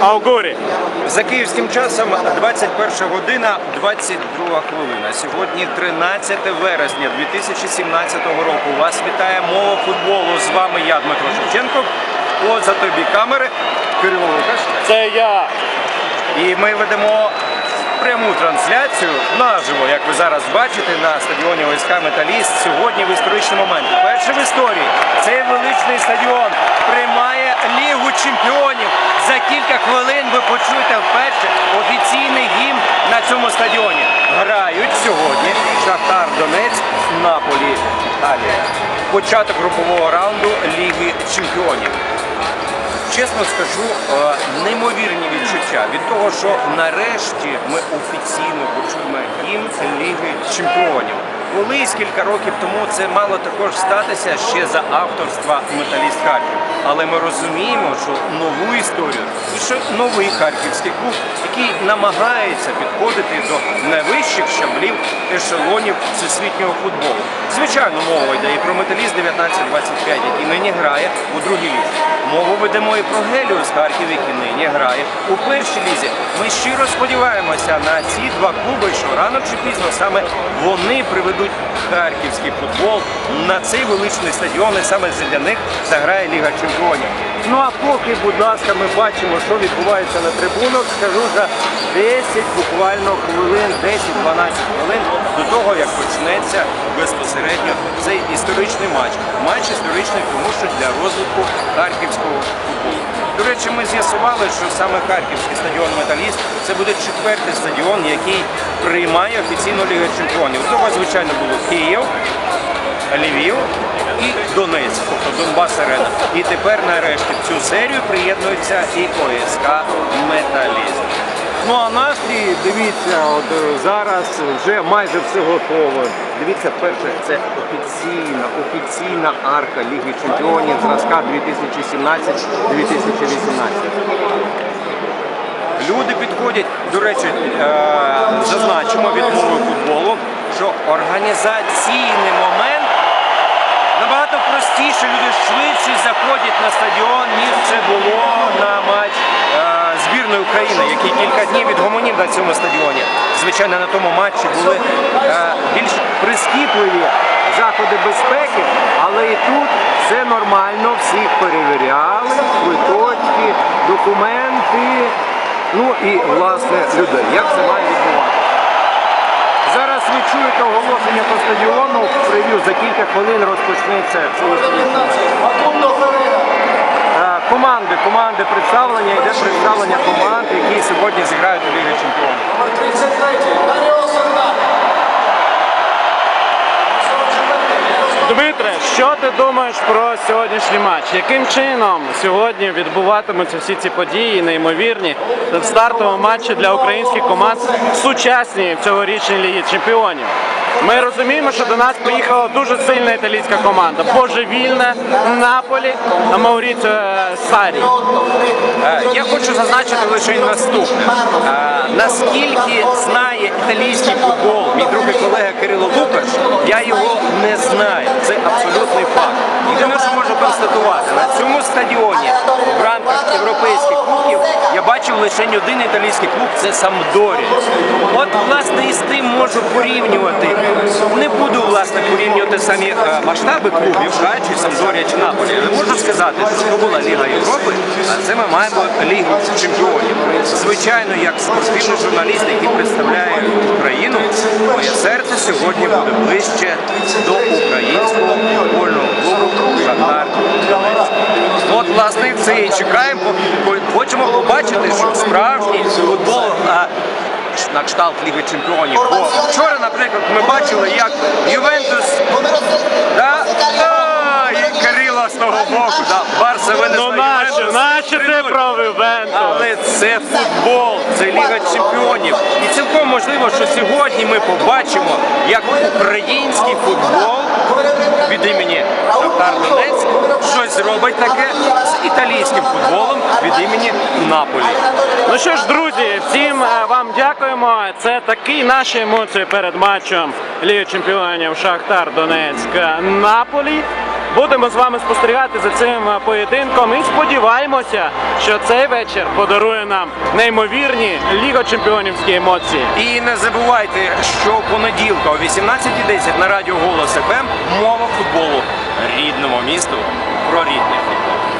Аугурі. За київським часом 21 година 22 хвилина. Сьогодні 13 вересня 2017 року. Вас вітає мова футболу. З вами я, Дмитро Шевченко. Поза тобі камери Кирило Лукаш. Це я. І ми ведемо пряму трансляцію наживо, як ви зараз бачите, на стадіоні ОСК Металіст. Сьогодні в історичний момент. Перший в історії цей величний стадіон приймає. За кілька хвилин ви почуєте вперше офіційний гімн на цьому стадіоні. Грають сьогодні Шахтар Донець, Наполі, Італія. Початок групового раунду Ліги Чемпіонів. Чесно скажу, е, неймовірні відчуття від того, що нарешті ми офіційно почуємо гімн Ліги Чемпіонів. Колись кілька років тому це мало також статися ще за авторства Металіст Харків. Але ми розуміємо, що нову історію що новий харківський клуб, який намагається підходити до найвищих щаблів ешелонів всесвітнього футболу. Звичайно, мова йде і про металіст 1925, який нині грає у другій лізі. Мову ведемо і про Геліус Харків, який нині грає у першій лізі. Ми щиро сподіваємося на ці два клуби, що рано чи пізно саме вони приведуть харківський футбол на цей величний стадіон, і саме для них заграє Ліга Чемпіонів. Ну а поки, будь ласка, ми бачимо, що відбувається на трибунах, скажу за 10 буквально хвилин, 10-12 хвилин до того, як почнеться безпосередньо цей історичний матч. Матч історичний, тому що для розвитку харківського футболу. До речі, ми з'ясували, що саме харківський стадіон Металіст це буде четвертий стадіон, який приймає офіційну Лігу Чемпіонів. Того, звичайно, було Київ, Львів і Донецьк, тобто Донбас Арена. І тепер нарешті в цю серію приєднується і ОСК Металіст. Ну а настрій, дивіться, от е, зараз вже майже все готово. Дивіться, перше, це офіційна, офіційна арка Ліги Чемпіонів зразка 2017-2018. Люди підходять, до речі, е, зазначимо від мови футболу, що організаційний момент простіше, люди швидше заходять на стадіон, ніж це було на матч е, збірної України, який кілька днів відгомонів на цьому стадіоні. Звичайно, на тому матчі були е, більш прискіпливі заходи безпеки, але і тут все нормально, всіх перевіряли, квиточки, документи, ну і власне людей. Як це має відбуватися? Ви чуєте оголошення по стадіону. Прев'ю за кілька хвилин розпочнеться Е, команди, команди представлення, йде представлення команд, які сьогодні зіграють у Лігі Чемпіонів. Дмитре, що ти думаєш про сьогоднішній матч? Яким чином сьогодні відбуватимуться всі ці події, неймовірні в стартовому матчі для українських команд сучасні в цьогорічній лігі чемпіонів? Ми розуміємо, що до нас приїхала дуже сильна італійська команда. Божевільна Наполі Мауріціо Сарі. Е, Я хочу зазначити лише наступне. Е, Наскільки знає італійський футбол мій друг і колега Кирило Лукаш, я його не знаю. Це абсолютний факт. Єдине, що можу констатувати, на цьому стадіоні в рамках європейських кубків я бачив лише один італійський клуб це Самдорія. От власне і з тим можу порівнювати. Не буду власне порівнювати самі е, масштаби клубів, чи Самдорія, чи Наполі. Але можу сказати, що була Ліга Європи, а це ми маємо Лігу чемпіонів. Звичайно, як спортивний журналіст, який представляє Україну, моє серце сьогодні буде ближче до українського футбольного клубу Шахтар От, власне, це і чекаємо. Хочемо побачити, справжній футбол на кшталт Ліги Чемпіонів. Бо вчора, наприклад, ми бачили, як Ювентус да, Того боку, да, Барса винесла Ну? Ювентус ти 3:0. про Ювентус? Але це футбол, це Ліга Чемпіонів. І цілком можливо, що сьогодні ми побачимо, як український футбол від імені Шахтар Донець щось робить таке з італійським футболом від імені Наполі. Ну що ж, друзі, всім е, вам дякуємо. Це такі наші емоції перед матчем Ліги Чемпіонів Шахтар Донецьк Наполі. Будемо з вами спостерігати за цим е, поєдинком і сподіваємося, що цей вечір подарує нам неймовірні Ліга чемпіонівські емоції. І не забувайте, що понеділка о 18.10 на радіо Голос ФМ мова футболу рідному місту про рідний футбол.